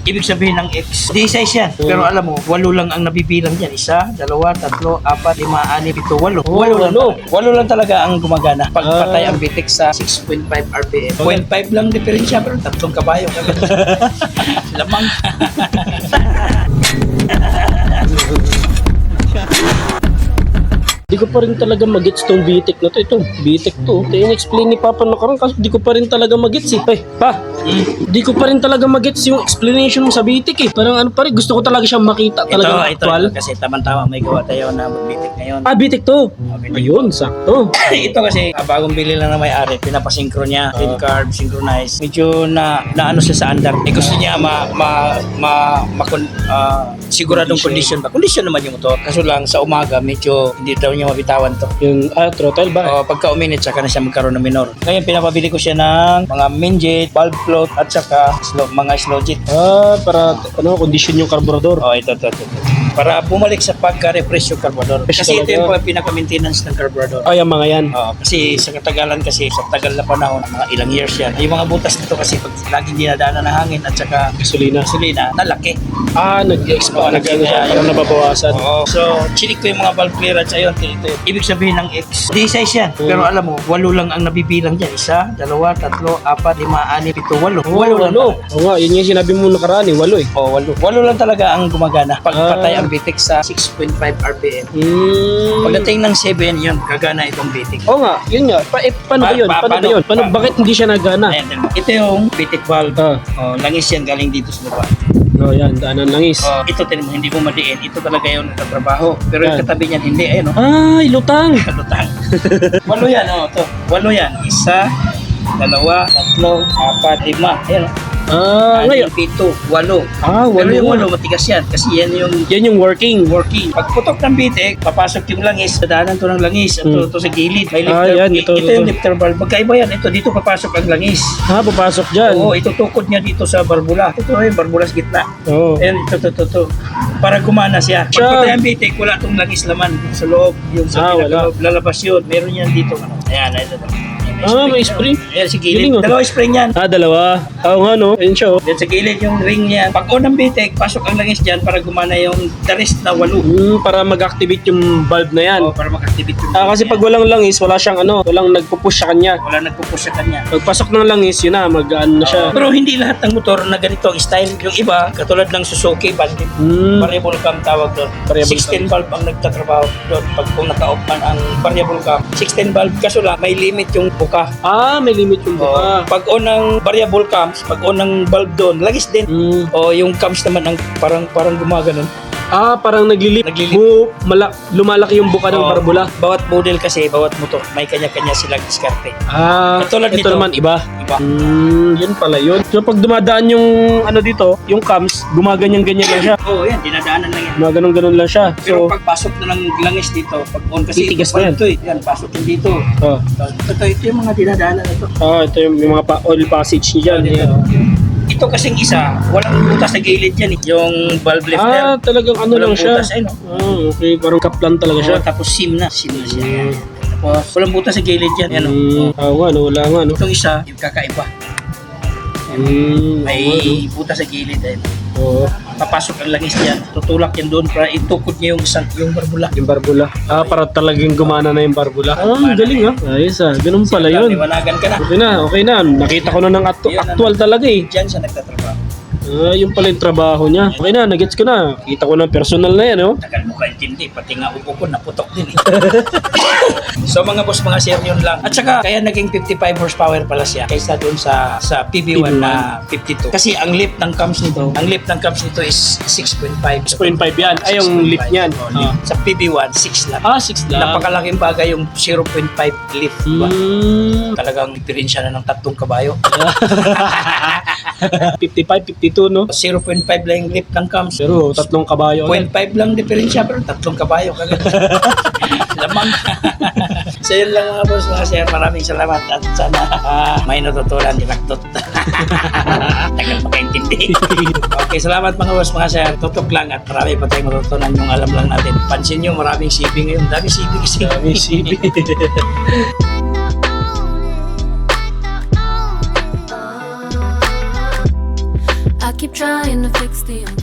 Ibig sabihin ng X, di size yan. Pero alam mo, walo lang ang nabibilang dyan. Isa, dalawa, tatlo, apat, lima, anim, pito, walo. Oh, walo, lang walo. talaga. Walo lang talaga ang gumagana. Pag Ah. ang bitik sa 6.5 RPM. 0.5 lang diferensya, pero tatlong kabayo. Lamang. ko pa rin talaga magets tong bitik na to. Ito, bitik to. Ito yung explain ni Papa nakarang kasi di ko pa rin talaga magets eh. Ay, pa, di ko pa rin talaga magets yung explanation mo sa bitik eh. Parang ano pa rin, gusto ko talaga siyang makita ito, talaga ito, actual. ito, kasi tamang-tama may gawa tayo na magbitik ngayon. Ah, bitik to. bitik. Ayun, sakto. ito kasi ah, bagong bili lang na may-ari, pinapasinkro niya, pin carb, synchronize. Medyo na naano siya sa andar. Eh gusto niya ma ma ma, ma ah, siguradong condition ba? Condition naman yung motor. Kaso lang sa umaga medyo hindi daw niya mabitawan to. Yung ah, throttle ba? O, pagka uminit, saka na siya magkaroon ng minor. Ngayon, pinapabili ko siya ng mga minjet, valve float, at saka slow, mga slow jet. Ah, para ano, condition yung carburetor. Oh, ito, ito, ito. ito. Para bumalik sa pagka-refresh yung carburetor. Refresh Kasi ito talaga. yung pinaka-maintenance ng carburetor. Ay, ang mga yan. Oo, kasi sa katagalan kasi, sa tagal na panahon, mga ilang years yan, yung mga butas nito kasi pag laging dinadaanan ng hangin at saka Gasolina. gasolina, nalaki. Ah, nag-expand. Oo, nag ano siya, nag- yung nababawasan. Oo. So, chinik ko yung mga valve clearance ayun. Ito, ito. Ibig sabihin ng X, di size yan. Pero alam mo, walo lang ang nabibilang dyan. Isa, dalawa, tatlo, apat, lima, anim, pito, walo. Oh, walo walo. Oo nga, yun yung sinabi mo nakaraan eh, walo eh. Oh, walo. Walo lang talaga ang gumagana. Pag Ah. ang bitik sa 6.5 RPM. Hmm. Pagdating ng 7, yun, gagana itong bitik. Oo nga, yun nga. Pa, eh, paano Pa- ba yun? pa- Paano, ba paano? yun? Paano, Pa- bakit hindi siya nagana? Ayan, ito. ito yung bitik valve. Ah, Oh, langis yan galing dito sa baba. No, yan, daanan langis. Oh, ito tinan mo, hindi mo madiin. Ito talaga yung nagtatrabaho. Pero yung Yan. katabi niyan, hindi. Ayun, oh. Ay, lutang! Kalutang. Walo yan, oh. Ito. Walo yan. Isa, dalawa, tatlo, apat, lima. Ayan, oh. Ah, Anim, ngayon. pito, walo. Ah, Pero yung walo. walo, matigas yan. Kasi yan yung Yan yung working. working. Pag putok ng bitik, papasok yung langis. Dadaanan to ng langis. Ito, Hmm. ito sa gilid. May Ah, lifter. yan, ito, ito, ito. yung lifter valve. Magkaiba yan. Ito, dito papasok ang langis. Ha, papasok dyan. Oo, ito tukod niya dito sa barbula. Ito yung barbula sa gitna. Oo. Ayan, ito, ito, ito, ito. Para gumana siya. Pag patay ang bitik, wala itong langis laman sa loob. Yung Ah, sa wala. loob, lalabas yun. Meron yan dito. Ano. Ayan, ito, ito. Ah, may spring. Ayan, sa Galing, gilid. oh. Dalawa spring yan. Ah, dalawa. Oo nga, no? Ayun siya, oh. Yan sa gilid yung ring niyan. Pag on bitik, pasok ang langis dyan para gumana yung the rest na walo. Hmm, para mag-activate yung bulb na yan. O, para mag-activate yung Ah, kasi pag walang langis, wala siyang ano, walang nagpo-push sa kanya. wala nagpupush sa kanya. Pagpasok ng langis, yun na, mag-ano na siya. Pero hindi lahat ng motor na ganito ang style. Yung iba, katulad ng Suzuki, Bandit, Hmm. variable cam tawag doon. Variable 16 valve ang nagtatrabaho doon. Pag kung naka-off man ang variable cam, 16 valve. Kaso lang, may limit yung buka. Ah, may limit yung buka. pag on ng variable cams, pag on ng valve doon, lagis din. Hmm. O yung cams naman ang parang parang gumaganon. Ah, parang naglilip. Naglilip. Bu- mala- lumalaki yung buka ng O, barbula. Bawat model kasi, bawat motor, may kanya-kanya silang diskarte. Ah, Katulad ito nito. naman iba. Iba. Hmm, yun pala yun. So pag dumadaan yung ano dito, yung cams, gumaganyan-ganyan lang siya. Oo, yan, dinadaanan lang yan. Gumaganon-ganon lang siya. Pero So, pag pasok na ng langis dito, pag on kasi Titigas ito, na yan. ito eh. Yan, pasok yun dito. oh. Ito, ito yung mga dinadaanan ito. Ah, ito yung, yung mga pa- oil passage niya dyan. Yan. Ito kasing isa, walang butas sa gilid yan eh. Yung valve lifter. Ah, talagang ano walang lang siya. butas, ayun, oh. Ah, okay. Parang kaplan talaga siya. Oo, tapos sim na, sim na siya. Tapos walang butas sa gilid yan. Yan, Hmm, oh. ah, nga, no, wala nga, no. Itong isa, yung kakaiba. Hmm, May oo, butas sa gilid. Ayun. no. Oo. Papasok ang langis yan. Tutulak yan doon para itukod niya yung isang yung barbula. Yung barbula. Ah, para talagang gumana na yung barbula. Ah, ang galing ah. Ayos ah. Ganun pala yun. Liwanagan ka na. Okay na, okay na. Nakita ko na ng actu- Yun, ano. actual talaga eh. Diyan siya nagtatrabaho. Ah, yung pala yung trabaho niya. Okay na, nagets ko na. Kita ko ng personal na yan, oh. Tagal mo kaintindi, pati nga upo ko naputok din eh. so mga boss, mga sir, yun lang. At saka, kaya naging 55 horsepower pala siya kaysa doon sa sa PB1 na 52. Kasi ang lift ng cams nito, ang lift ng cams nito is 6.5. 6.5 yan. Ay, yung 6.5. lift niyan. Oh, lift. Sa PB1, 6 lang. Ah, 6 lang. Napakalaking bagay yung 0.5 lift. Diba? Hmm. Talagang diferensya na ng tatlong kabayo. 55, 52, no? 0.5 lang yung lift ng cams. Pero tatlong kabayo. ulit. 0.5 lang diferensya pero tatlong kabayo. Lamang. so yun lang mga boss, mga sir. Maraming salamat at sana ah, may natutunan ni Raktot. Tagal makaintindi. okay, salamat mga boss, mga sir. Tutok lang at marami pa tayong matutunan yung alam lang natin. Pansin nyo, maraming CB ngayon. Dami CB kasi. Dami CB. I keep trying to fix the.